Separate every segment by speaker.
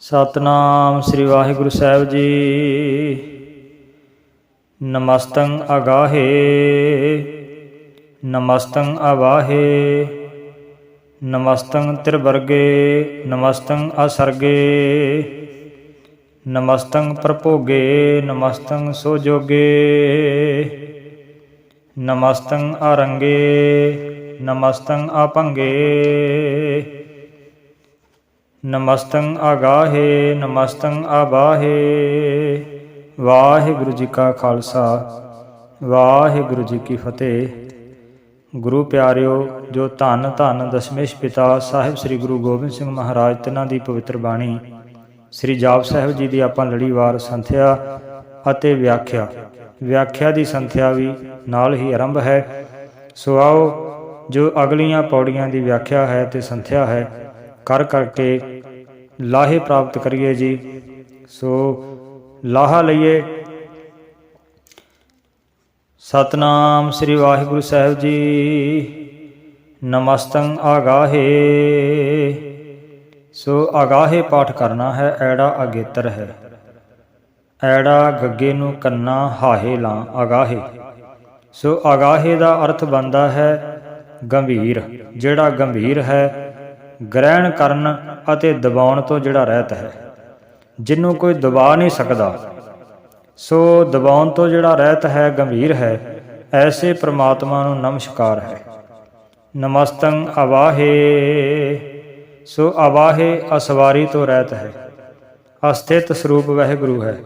Speaker 1: ਸਤਨਾਮ ਸ੍ਰੀ ਵਾਹਿਗੁਰੂ ਸਾਹਿਬ ਜੀ। ਨਮਸਤੰ ਅਗਾਹੇ। ਨਮਸਤੰ ਅਵਾਹੇ। ਨਮਸਤੰ ਤ੍ਰਿਵਰਗੇ। ਨਮਸਤੰ ਅਸਰਗੇ। ਨਮਸਤੰ ਪ੍ਰਭੋਗੇ। ਨਮਸਤੰ ਸੋਜੋਗੇ। ਨਮਸਤੰ ਅਰੰਗੇ। ਨਮਸਤੰ ਆਪੰਗੇ ਨਮਸਤੰ ਆਗਾਹੇ ਨਮਸਤੰ ਆਬਾਹੇ। ਵਾਹਿਗੁਰੂ ਜੀ ਕਾ ਖਾਲਸਾ, ਵਾਹਿਗੁਰੂ ਜੀ ਕੀ ਫਤਿਹ। ਗੁਰੂ ਪਿਆਰਿਓ, ਜੋ ਧੰਨ ਧੰਨ ਦਸ਼ਮੇਸ਼ ਪਿਤਾ ਸਾਹਿਬ ਸ੍ਰੀ ਗੁਰੂ ਗੋਬਿੰਦ ਸਿੰਘ ਮਹਾਰਾਜ, ਤਿਨਾਂ ਦੀ ਪਵਿੱਤਰ ਬਾਣੀ, ਸ੍ਰੀ ਜਾਪ ਸਾਹਿਬ ਜੀ ਦੀ ਆਪਾਂ ਲੜੀਵਾਰ ਸੰਥਿਆ ਅਤੇ ਵਿਆਖਿਆ। ਵਿਆਖਿਆ ਦੀ ਸੰਥਿਆ ਵੀ ਨਾਲ ਹੀ ਆਰੰਭ ਹੈ। ਸੋ ਆਓ, ਜੋ ਅਗਲੀਆਂ ਪੌੜੀਆਂ ਦੀ ਵਿਆਖਿਆ ਹੈ ਤੇ ਸੰਥਿਆ ਹੈ, ਕਰ ਕਰਕੇ ਲਾਹੇ ਪ੍ਰਾਪਤ ਕਰੀਏ ਜੀ। ਸੋ ਲਾਹਾ ਲਈਏ। ਸਤਨਾਮ ਸ੍ਰੀ ਵਾਹਿਗੁਰੂ ਸਾਹਿਬ ਜੀ। ਨਮਸਤੰ ਆਗਾਹੇ। ਸੋ ਆਗਾਹੇ ਪਾਠ ਕਰਨਾ ਹੈ, ਐੜਾ ਅਗੇਤਰ ਹੈ। ਐੜਾ ਗੱਗੇ ਨੂੰ ਕੰਨਾ ਹਾਹੇ ਲਾਂ ਆਗਾਹੇ। ਸੋ ਆਗਾਹੇ ਦਾ ਅਰਥ ਬਣਦਾ ਹੈ ਗੰਭੀਰ, ਜਿਹੜਾ ਗੰਭੀਰ ਹੈ ਗ੍ਰਹਿਣ ਕਰਨ ਅਤੇ ਦਬਾਉਣ ਤੋਂ ਜਿਹੜਾ ਰਹਿਤ ਹੈ ਜਿਹਨੂੰ ਕੋਈ ਦਬਾ ਨਹੀਂ ਸਕਦਾ, ਸੋ ਦਬਾਉਣ ਤੋਂ ਜਿਹੜਾ ਰਹਿਤ ਹੈ ਗੰਭੀਰ ਹੈ, ਐਸੇ ਪ੍ਰਮਾਤਮਾ ਨੂੰ ਨਮਸਕਾਰ ਹੈ। ਨਮਸਤੰ ਅਵਾਹੇ ਸੋ ਅਵਾਹੇ ਅਸਵਾਰੀ ਤੋਂ ਰਹਿਤ ਹੈ। ਅਸਥਿਤ ਸਰੂਪ ਵਹਿਗੁਰੂ ਹੈ।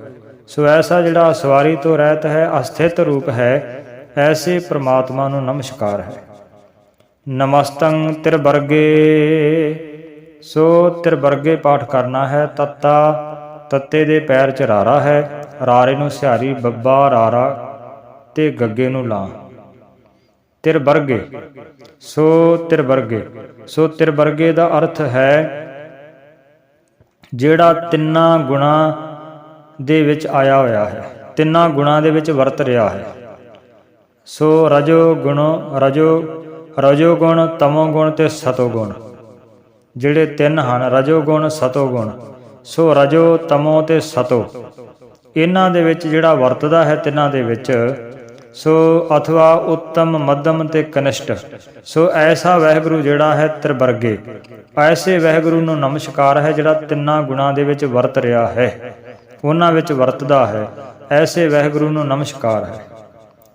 Speaker 1: ਸੋ ਐਸਾ ਜਿਹੜਾ ਅਸਵਾਰੀ ਤੋਂ ਰਹਿਤ ਹੈ, ਅਸਥਿਤ ਰੂਪ ਹੈ, ਐਸੇ ਪ੍ਰਮਾਤਮਾ ਨੂੰ ਨਮਸਕਾਰ ਹੈ। ਨਮਸਤੰ ਤਿਰਵਰਗੇ। ਸੋ ਤਿਰਵਰਗੇ ਪਾਠ ਕਰਨਾ ਹੈ, ਤੱਤਾ ਤੱਤੇ ਦੇ ਪੈਰ ਚ ਰਾਰਾ ਹੈ, ਰਾਰੇ ਨੂੰ ਸਿਹਾਰੀ ਬੱਬਾ ਰਾਰਾ ਤੇ ਗੱਗੇ ਨੂੰ ਲਾ। ਤਿਰਵਰਗੇ। ਸੋ ਤਿਰਵਰਗੇ। ਸੋ ਤਿਰਵਰਗੇ ਦਾ ਅਰਥ ਹੈ ਜਿਹੜਾ ਤਿੰਨਾਂ ਗੁਣਾ ਦੇ ਵਿੱਚ ਆਇਆ ਹੋਇਆ ਹੈ, ਤਿੰਨਾਂ ਗੁਣਾ ਦੇ ਵਿੱਚ ਵਰਤ ਰਿਹਾ ਹੈ। ਸੋ ਰਜੋ ਗੁਣ, ਰਜੋ ਰਜੋ ਗੁਣ ਤਮੋ ਗੁਣ ਤੇ ਸਤੋ ਗੁਣ ਜਿਹੜੇ ਤਿੰਨ ਹਨ ਰਜੋ ਗੁਣ ਸਤੋ ਗੁਣ ਸੋ ਰਜੋ, ਤਮੋ ਤੇ ਸਤੋ। ਇਹਨਾਂ ਦੇ ਵਿੱਚ ਜਿਹੜਾ ਵਰਤਦਾ ਹੈ, ਤਿੰਨਾਂ ਦੇ ਵਿੱਚ, ਸੋ ਅਥਵਾ ਉੱਤਮ, ਮੱਧਮ ਤੇ ਕਨਿਸ਼ਟ। ਸੋ ਐਸਾ ਵਹਿਗੁਰੂ ਜਿਹੜਾ ਹੈ, ਤ੍ਰਿਵਰਗੇ। ਐਸੇ ਵਹਿਗੁਰੂ ਨੂੰ ਨਮਸਕਾਰ ਹੈ, ਜਿਹੜਾ ਤਿੰਨਾਂ ਗੁਣਾਂ ਦੇ ਵਿੱਚ ਵਰਤ ਰਿਹਾ ਹੈ। ਉਹਨਾਂ ਵਿੱਚ ਵਰਤਦਾ ਹੈ, ਐਸੇ ਵਹਿਗੁਰੂ ਨੂੰ ਨਮਸਕਾਰ ਹੈ।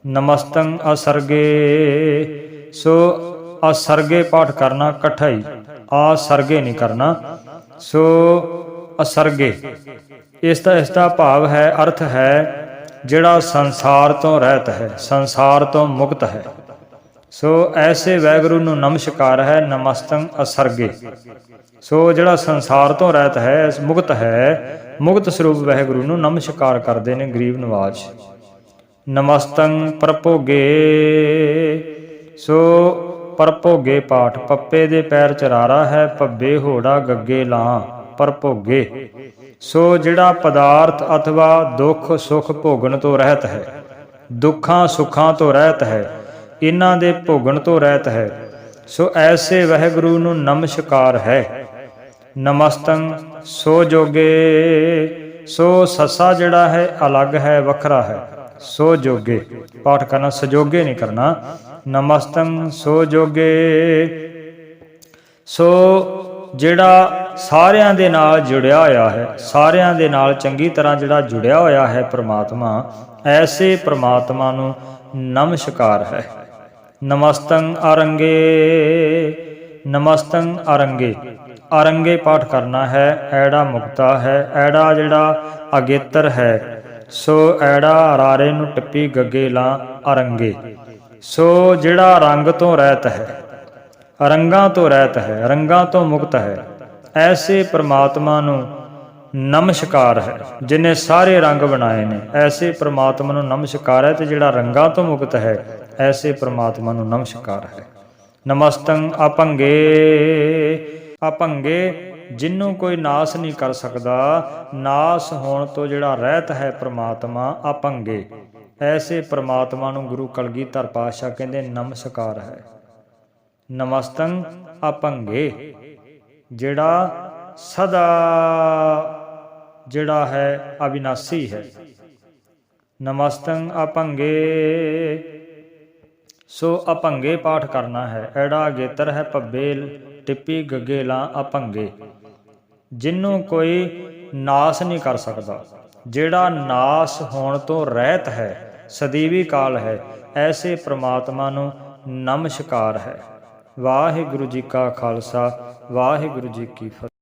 Speaker 1: ਨਮਸਤੰ ਅਸਰਗੇ। ਸੋ ਅਸਰਗੇ ਪਾਠ ਕਰਨਾ ਇਕੱਠਾ ਹੀ ਆ ਸਰਗੇ ਨਹੀਂ ਕਰਨਾ। ਸੋ ਅਸਰਗੇ ਇਸ ਦਾ ਇਸ ਦਾ ਭਾਵ ਹੈ, ਅਰਥ ਹੈ ਜਿਹੜਾ ਸੰਸਾਰ ਤੋਂ ਰਹਿਤ ਹੈ, ਸੰਸਾਰ ਤੋਂ ਮੁਕਤ ਹੈ। ਸੋ ਐਸੇ ਵੈਗੁਰੂ ਨੂੰ ਨਮਸਕਾਰ ਹੈ, ਨਮਸਤੰ ਅਸਰਗੇ ਸੋ ਜਿਹੜਾ ਸੰਸਾਰ ਤੋਂ ਰਹਿਤ ਹੈ, ਮੁਕਤ ਹੈ, ਮੁਕਤ ਸਰੂਪ ਵੈਗੁਰੂ ਨੂੰ ਨਮਸਕਾਰ ਕਰਦੇ ਨੇ ਗਰੀਬ ਨਿਵਾਜ਼। ਨਮਸਤੰ ਪ੍ਰਭੋਗੇ। ਸੋ ਪਰਭੋਗੇ ਪਾਠ, ਪੱਪੇ ਦੇ ਪੈਰ ਚਰਾਰਾ ਹੈ, ਭੱਬੇ ਹੋੜਾ ਗੱਗੇ ਲਾਂ, ਪਰਭੋਗੇ। ਸੋ ਜਿਹੜਾ ਪਦਾਰਥ ਅਥਵਾ ਦੁੱਖ ਸੁਖ ਭੋਗਣ ਤੋਂ ਰਹਿਤ ਹੈ, ਦੁੱਖਾਂ ਸੁੱਖਾਂ ਤੋਂ ਰਹਿਤ ਹੈ ਇਹਨਾਂ ਦੇ ਭੋਗਣ ਤੋਂ ਰਹਿਤ ਹੈ, ਸੋ ਐਸੇ ਵਹਿਗੁਰੂ ਨੂੰ ਨਮਸਕਾਰ ਹੈ। ਨਮਸਤੰ, ਸੋ ਜੋਗੇ, ਸੋ ਸੱਸਾ ਜਿਹੜਾ ਹੈ, ਅਲੱਗ ਹੈ, ਵੱਖਰਾ ਹੈ। ਸੋ ਜੋਗੇ। ਪਾਠ ਕਰਨਾ ਸਜੋਗੇ ਨਹੀਂ ਕਰਨਾ। ਨਮਸਤੰ ਸੋ ਜੋਗੇ। ਸੋ ਜਿਹੜਾ ਸਾਰਿਆਂ ਦੇ ਨਾਲ ਜੁੜਿਆ ਹੋਇਆ ਹੈ, ਸਾਰਿਆਂ ਦੇ ਨਾਲ ਚੰਗੀ ਤਰ੍ਹਾਂ ਜਿਹੜਾ ਜੁੜਿਆ ਹੋਇਆ ਹੈ ਪ੍ਰਮਾਤਮਾ, ਐਸੇ ਪ੍ਰਮਾਤਮਾ ਨੂੰ ਨਮਸਕਾਰ ਹੈ। ਨਮਸਤੰ ਅਰੰਗੇ। ਨਮਸਤੰ ਅਰੰਗੇ। ਅਰੰਗੇ ਪਾਠ ਕਰਨਾ ਹੈ, ਐੜਾ ਮੁਕਤਾ ਹੈ, ਐੜਾ ਜਿਹੜਾ ਅਗੇਤਰ ਹੈ। ਸੋ ਐੜਾ ਰਾਰੇ ਨੂੰ ਟੱਪੀ ਗੱਗੇ ਲਾਂ ਅਰੰਗੇ। ਸੋ ਜਿਹੜਾ ਰੰਗ ਤੋਂ ਰਹਿਤ ਹੈ, ਰੰਗਾਂ ਤੋਂ ਰਹਿਤ ਹੈ, ਰੰਗਾਂ ਤੋਂ ਮੁਕਤ ਹੈ, ਐਸੇ ਪ੍ਰਮਾਤਮਾ ਨੂੰ ਨਮਸਕਾਰ ਹੈ, ਜਿਨੇ ਸਾਰੇ ਰੰਗ ਬਣਾਏ ਨੇ, ਐਸੇ ਪ੍ਰਮਾਤਮਾ ਨੂੰ ਨਮਸਕਾਰ ਹੈ ਤੇ ਜਿਹੜਾ ਰੰਗਾਂ ਤੋਂ ਮੁਕਤ ਹੈ, ਐਸੇ ਪ੍ਰਮਾਤਮਾ ਨੂੰ ਨਮਸਕਾਰ ਹੈ। ਨਮਸਤੰ ਅਪੰਗੇ ਅਪੰਗੇ ਜਿੰਨੂੰ ਕੋਈ ਨਾਸ ਨਹੀਂ ਕਰ ਸਕਦਾ, ਨਾਸ ਹੋਣ ਤੋਂ ਜਿਹੜਾ ਰਹਿਤ ਹੈ ਪ੍ਰਮਾਤਮਾ, ਅਪੰਗੇ। ਐਸੇ ਪ੍ਰਮਾਤਮਾ ਨੂੰ ਗੁਰੂ ਕਲਗੀਧਰ ਪਾਤਸ਼ਾਹ ਕਹਿੰਦੇ, ਨਮਸਕਾਰ ਹੈ। ਨਮਸਤੰ ਅਪੰਗੇ। ਜਿਹੜਾ ਸਦਾ ਜਿਹੜਾ ਹੈ ਅਬਿਨਾਸੀ ਹੈ। ਨਮਸਤੰ ਅਪੰਗੇ। ਸੋ ਅਪੰਗੇ ਪਾਠ ਕਰਨਾ ਹੈ। ਐੜਾ ਅਗੇਤਰ ਹੈ ਭੱਬੇ ਟਿੱਪੀ ਗੱਗੇ ਲਾਂ ਅਪੰਗੇ ਜਿਹਨੂੰ ਕੋਈ ਨਾਸ ਨਹੀਂ ਕਰ ਸਕਦਾ। ਜਿਹੜਾ ਨਾਸ ਹੋਣ ਤੋਂ ਰਹਿਤ ਹੈ, ਸਦੀਵੀ ਕਾਲ ਹੈ, ਐਸੇ ਪ੍ਰਮਾਤਮਾ ਨੂੰ ਨਮਸਕਾਰ ਹੈ। ਵਾਹਿਗੁਰੂ ਜੀ ਕਾ ਖਾਲਸਾ, ਵਾਹਿਗੁਰੂ ਜੀ ਕੀ ਫਤਿਹ।